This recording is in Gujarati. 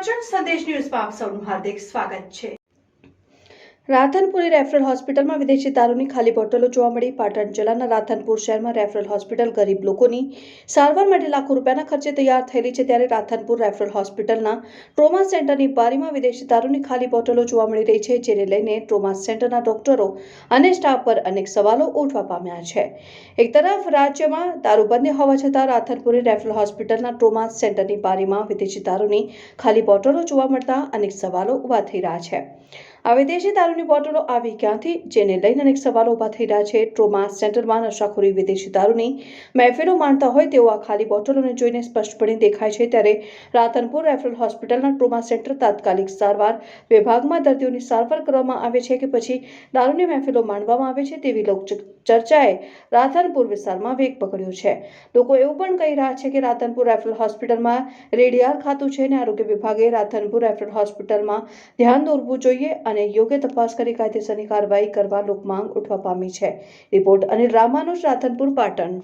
કરજણ સંદેશ ન્યૂઝમાં આપ સૌનું હાર્દિક સ્વાગત છે. રાધનપુરી રેફરલ હોસ્પિટલમાં વિદેશી દારૂની ખાલી બોટલો જોવા મળી. પાટણ જિલ્લાના રાધનપુર શહેરમાં રેફરલ હોસ્પિટલ ગરીબ લોકોની સારવાર માટે લાખો રૂપિયાના ખર્ચે તૈયાર થયેલી છે. ત્યારે રાધનપુર રેફરલ હોસ્પિટલના ટ્રોમા સેન્ટરની બારીમાં વિદેશી દારૂની ખાલી બોટલો જોવા મળી રહી છે, જેને લઈને ટ્રોમા સેન્ટરના ડોક્ટરો અને સ્ટાફ પર અનેક સવાલો ઉઠવા પામ્યા છે. એક તરફ રાજ્યમાં દારૂબંધી હોવા છતાં રાધનપુરી રેફરલ હોસ્પિટલના ટ્રોમા સેન્ટરની બારીમાં વિદેશી દારૂની ખાલી બોટલો જોવા મળતા અનેક સવાલો ઊભા થઈ રહ્યા છે. આ વિદેશી દારૂની બોટલો આવી ક્યાંથી? જેને લઈને અનેક સવાલો ઊભા થઈ રહ્યા છે. ટ્રોમા સેન્ટરમાં નશાખોરી વિદેશી દારૂની મહેફિલો માણતા હોય તેઓ આ ખાલી બોટલોને જોઈને સ્પષ્ટપણે દેખાય છે. ત્યારે રાતનપુર રેફરલ હોસ્પિટલના ટ્રોમા સેન્ટર તાત્કાલિક સારવાર વિભાગમાં દર્દીઓની સારવાર કરવામાં આવે છે કે પછી દારૂની મહેફિલો માણવામાં આવે છે તેવી ચર્ચાએ રાધનપુર વિસ્તારમાં વેગ પકડ્યો છે. લોકો એવું પણ કહી રહ્યા છે કે રાધનપુર રેફરલ હોસ્પિટલમાં રેડિયાર ખાતું છે અને આરોગ્ય વિભાગે રાધનપુર રેફરલ હોસ્પિટલમાં ધ્યાન દોરવું જોઈએ અને યોગ્ય તપાસ કરી કાયદેસરની કાર્યવાહી કરવા લોકમાંગ ઉઠવા પામી છે. રિપોર્ટ અનિલ રામાનુજ રાધનપુર, પાટણ.